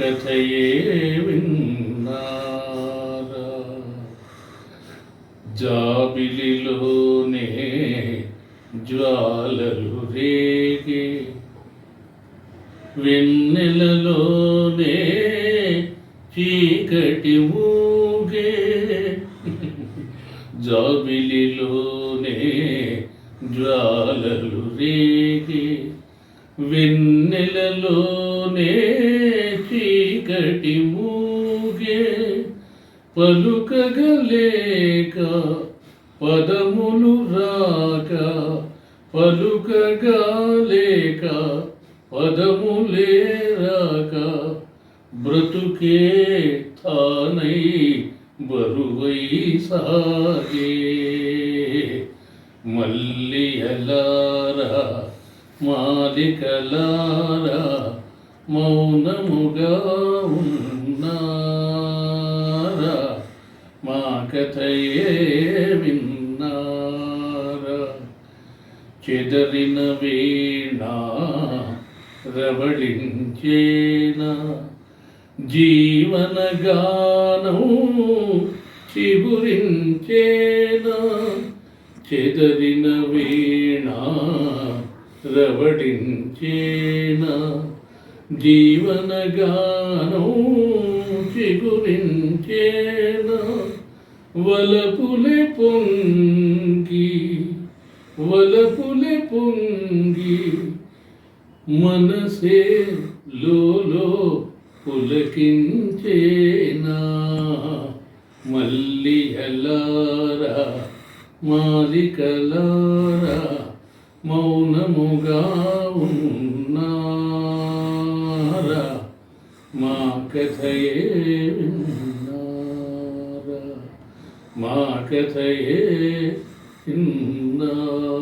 కథయే విన్నారా? జాబిలిలోనే జ్వాలలు రేగే. వెన్నెలలోనే చీకటి ఊగే. జాబిలిలోనే జ్వాలలు రేగే. వెన్నెలలోనే చీకటి మూగే పలుకగలేక పదములు రాక పలుకగలేక పదములే రాక బ్రతుకే తానై బరువై సాగే. మల్లియలారా మాలికలారా మౌనముగా ఉన్నారా? మా కథయే విన్నారా? చెదరిన వీణా రవళించేనా? జీవనగానం చిగురించేనా? చెదరిన వీణా రవడించేనా జీవనగానం చిగురించేనా వలపులే పొంగి వలపులే పొంగి మనసే లోలో పులకించేనా? మల్లి అల్లారా మాలికలారా మౌనముగా ఉన్నా మా కథయే విన్నారా మా కథయే విన్నారా